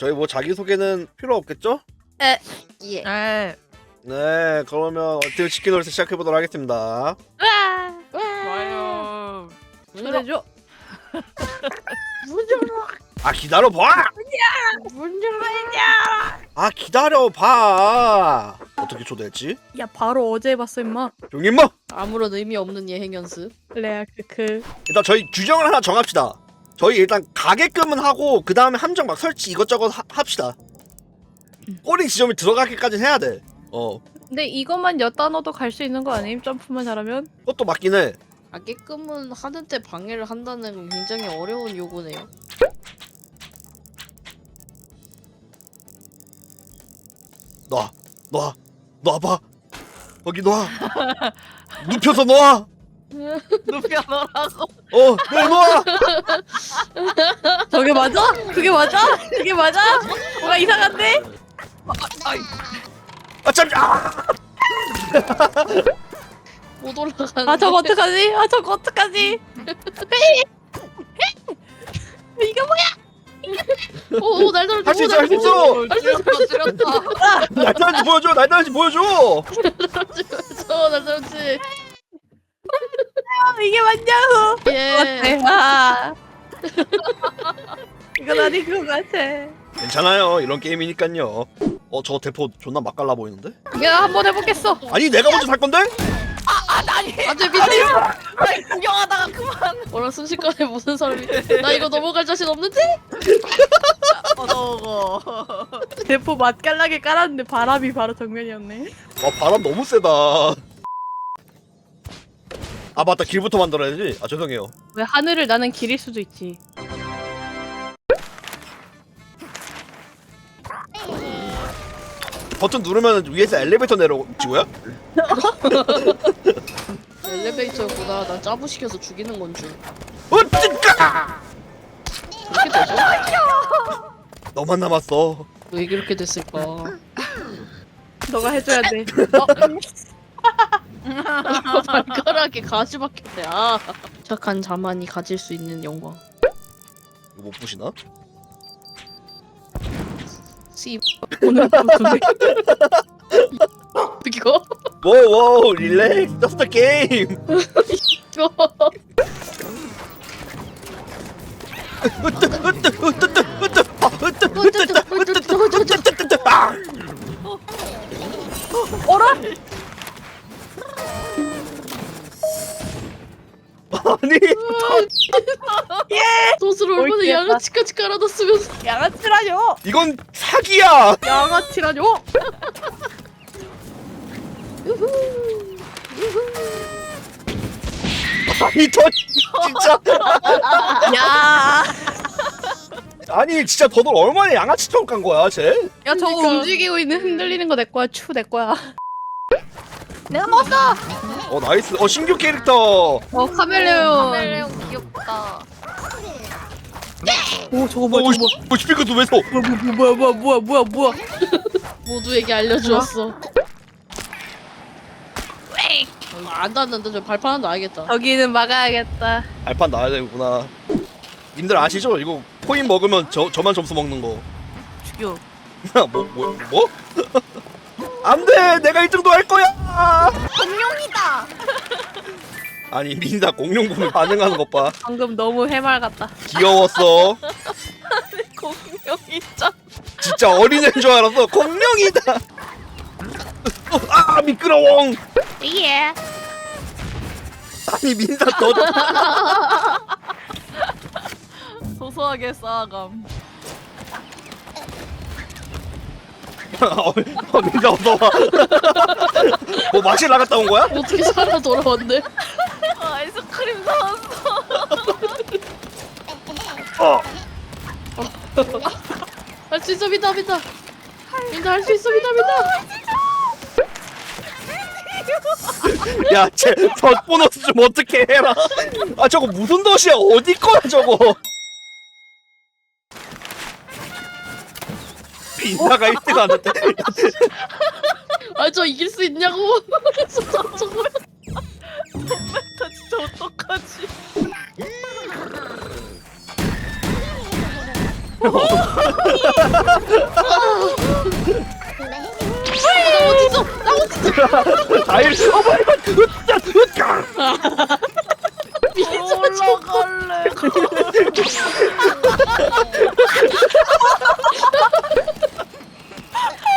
저희 뭐 자기소개는 필요 없겠죠? 예. 에이. 네 그러면 어떻게 치킨 홀스 시작해보도록 하겠습니다 와. 좋아요. 그래줘. 아 기다려봐! 문 열어. 아 기다려봐 어떻게 초대했지? 야 바로 어제 해봤어 임마. 용임마 아무런 의미 없는 예행 연습. 레아 크크. 일단 저희 규정을 하나 정합시다 저희 일단 가게끔은 하고 그 다음에 함정 막 설치 이것저것 하- 합시다 꼬리 지점이 들어가기까지 해야 돼 어 근데 이것만 넣어도 갈 수 있는 거 아님? 점프만 잘하면? 그것도 맞긴 해 가게끔은 하는데 방해를 한다는 건 굉장히 어려운 요구네요. 놔, 놔, 놔봐. 거기 놔. 눕혀서 놔. 눕혀 놓으라고. 어, 네, 놔. 저게 맞아? 그게 맞아? 그게 맞아? 뭐가 이상한데? 아, 참, 아, 못 올라가는. 아 저거 어떡하지? 아 저거 어떡하지? 이게 뭐야? 오, 날 떨어져. 할수 있어, 할수 있어. 날 떨어져, 줄였다. 날다는지 보여줘, 날다는지 보여줘. 저, 날 떨어지. 아, 이게 맞냐고? 예. 어때? 아. 이건 아닌 것 같아. 괜찮아요, 이런 게임이니까요. 어, 저 대포 존나 맛깔나 보이는데? 내가 한번 해보겠어. 아니, 내가 먼저 살 건데? 안 돼, 밑에. 아니, 구경하다가 그만. 뭐라 순식간에 무슨 사람이. 나 이거 넘어갈 자신 없는데? 어서오고 대포 맛깔나게 깔았는데 바람이 바로 정면이었네. 와, 바람 너무 세다. 아, 맞다, 길부터 만들어야지. 아, 죄송해요. 왜 하늘을 나는 길일 수도 있지. 버튼 누르면 위에서 엘리베이터 내려오지고요? 엘리베이터보다 난 짜부 시켜서 죽이는 건 줄. 어찌까! 그렇게 되죠? 너만 남았어. 왜 그렇게 됐을까? 너가 해줘야 돼. 발가락에 가시 박혔대. 아. 착한 자만이 가질 수 있는 영광. 이거 못 부시나? 씨. 오늘 보통에 이거? 워워 릴렉스 that's the game 이거. 으뜨 으뜨 양아치까지 깔아놨으면서. 양아치라뇨? 이건 사기야 양아치라뇨? 아니 더 진짜 야, 아니 진짜 더들 얼마나 양아치처럼 깐 거야 쟤? 야 저거 그러니까. 움직이고 있는 흔들리는 거 내 거야. 추 내 거야. 내가 먹었어. 어 나이스 어 신규 캐릭터 어 카멜레온. 카멜레온 귀엽다. 오 저거 어 뭐야? 저거 뭐 스피커도 왜 써? 뭐야? 뭐야? 뭐야? 뭐야? 뭐야? 모두에게 알려주었어. 어, 안 닿는데 저 발판 하나 놔야겠다. 저기는 막아야겠다. 알판 나와야 되구나 님들 아시죠? 이거 코인 먹으면 저 저만 점수 먹는 거. 죽여 뭐 뭐 뭐? 안 돼 내가 1등도 할 거야. 공룡이다 아니 민다 공룡 보면 반응하는 것 봐. 방금 너무 해말 같다. 귀여웠어. 공룡이 짱. 진짜 어린애인 줄 알았어. 공룡이다. 어, 아 미끄러워. 예. 아니 민다 너. 소소하게 쌓아감 어, 어, 민다 어서 와. 뭐 마실 나갔다 온 거야? 어떻게 살아 돌아왔네? 아, 아이스크림 사왔어 어. 할 수 있어 민다 민다. 민다 할수 있어 민다 민다. 야, 쟤덧 보너스 좀 어떻게 해라. 아 저거 무슨 덫이야? 어디 거야 저거? 민다가 1등 하는데. 아저 이길 수 있냐고. 저, 저, 저거. 나 어딨어? 나 어딨어? 어 마이 갓 으짜 으짜 올라갈래.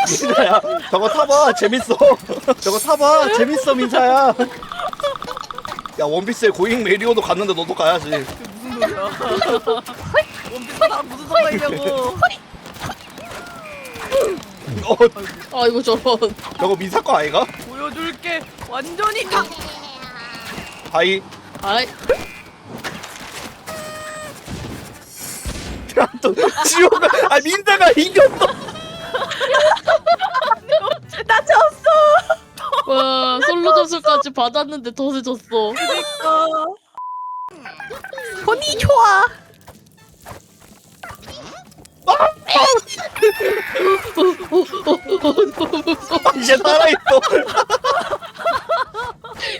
민사야 저거 타봐 재밌어 저거 타봐 재밌어 민사야 야 원피스의 고잉 메리오도 갔는데 너도 가야지 무슨 소리야? 원피스랑 무슨 상관이냐고. 어 아 이거 저런. 저거 민사 거 아이가? 보여줄게. 완전히 다. 다이 아이 또 지호가 아 민사가 이겼어 나 졌어. 와 솔로 점수까지 받았는데 더늦 손이 좋아. 이제 살아있어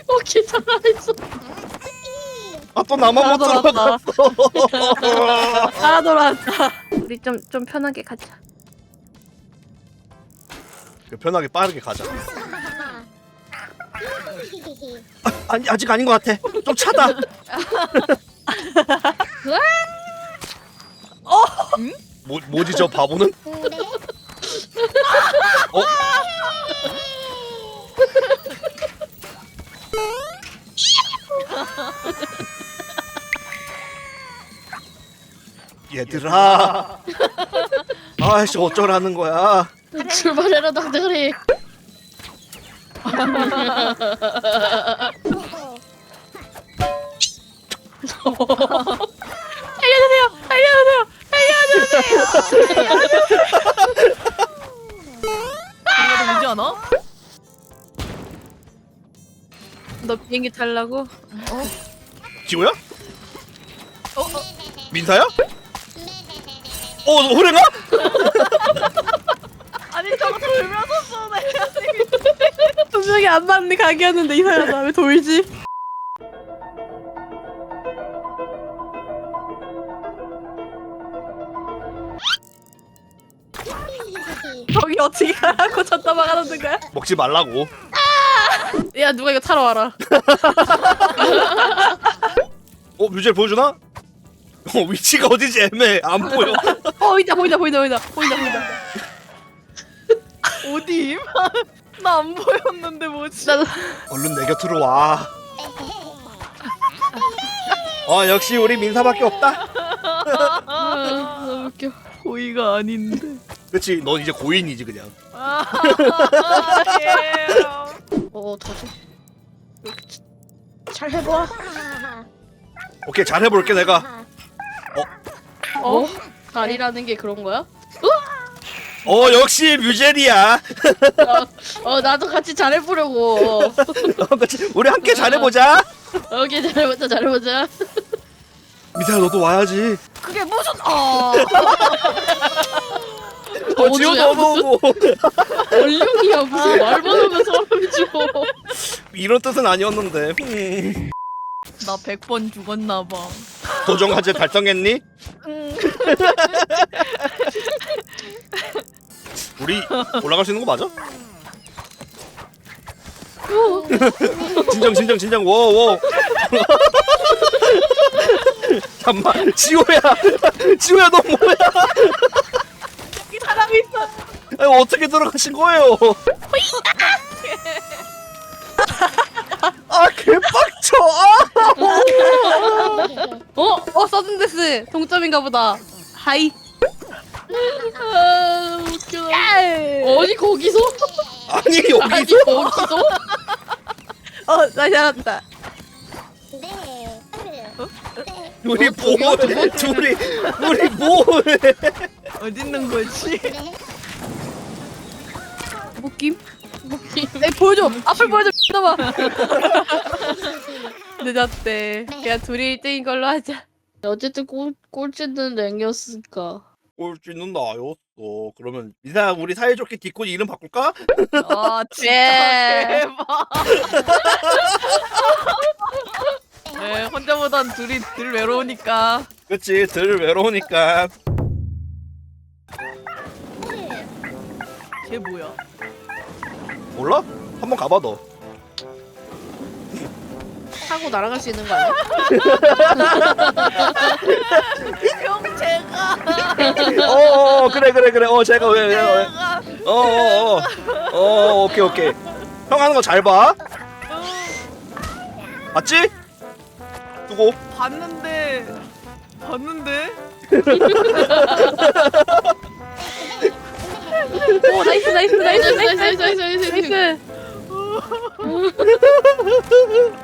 오케이 살아있어. 아 또 나만 못 아, 돌아왔다. 들어갔어 아 돌아왔다. 우리 좀 좀 편하게 가자. 편하게 빠르게 가자 아, 아니 아직 아닌 것 같아 좀 차다 어? 뭐, 뭐지 저 바보는? 어? 얘들아 아씨 어쩌라는 거야 출발해라 당장이. 알려주세요. 알려주세요. 우리가 더 늦지 않아? 너 비행기 타려고? 지호야? 어, 어. 민사야? 어, 너 호랭아? 아니 저거 돌면서 쏘네. 분명히 안 맞는 각이었는데 이상하다. 왜 돌지? 어떻게 가라고 졌다 막아놓는 거야? 먹지 말라고. 야 누가 이거 타러 와라. 어, 뮤젤 보여주나? 어, 위치가 어디지 애매해. 안 보여. 어 보인다 보인다 보인다 보인다 보인다 보인다. 어디? 나안 보였는데 뭐지? 나도 얼른 내 곁으로 와. 어, 역시 우리 민사밖에 없다. 아, 너무 웃겨. 고의가 아닌데. 그렇지, 넌 이제 고인이지 그냥. 아, 예. 어 다시. 잘 해봐. 오케이, 잘 해볼게 내가. 어? 잘이라는 게 그런 거야? 어, 역시 뮤젤이야. 어, 어 나도 같이 잘 해보려고. 어, 그렇지. 우리 함께 잘 해보자. 오케이 잘해보자 잘해보자. 미사야, 너도 와야지. 그게 무슨? 어. 어, 지호 어디야, 너도 오고. 얼룡이야 무슨 말만 하면 사람이 죽어. 이런 뜻은 아니었는데. 음. 나 100번 죽었나 봐. 도전 과제 달성했니? 응. 우리 올라갈 수 있는 거 맞아? 진정 진정 진정 워워 잠만 지호야 지호야 너 뭐야 이 사람이 있어. 아니, 어떻게 들어가신 거예요 아 개빡쳐 아 어? 어 서든데스 동점인가 보다. 하이. 아 웃겨. 야! 어디 거기서? 아니 아니 여기서 거기서? 어, 나 잘한다. 우리 어, 저기요, 뭐해 둘이 우리 뭐해 어디 있는 거지? 묶임? 웃김. 에 보여줘. 앞을 보여줘. 봐봐. 늦었대. 그냥 둘이 1등인 걸로 하자. 어쨌든 꼴 꼴찌는 랭이었으니까. 꼴찌는 나였어 그러면 이사 우리 사이좋게 뒷코지 이름 바꿀까? 아 진짜 예. 대박. 네, 혼자 보단 둘이 늘 외로우니까. 그치 덜 외로우니까 쟤 뭐야? 몰라? 한번 가봐 너 타고 날아갈 수 있는 거 아니야? 형 제가 어어 그래 그래 그래 어 제가 왜 왜왜 어어어 어, 어 오케이 오케이 형 하는 거 잘봐 맞지? 두고. 봤는데 봤는데? 오 나이스 나이스 나이스 나이스 나이스 나이스 나이스. 나이스 나이스 나이스 나이스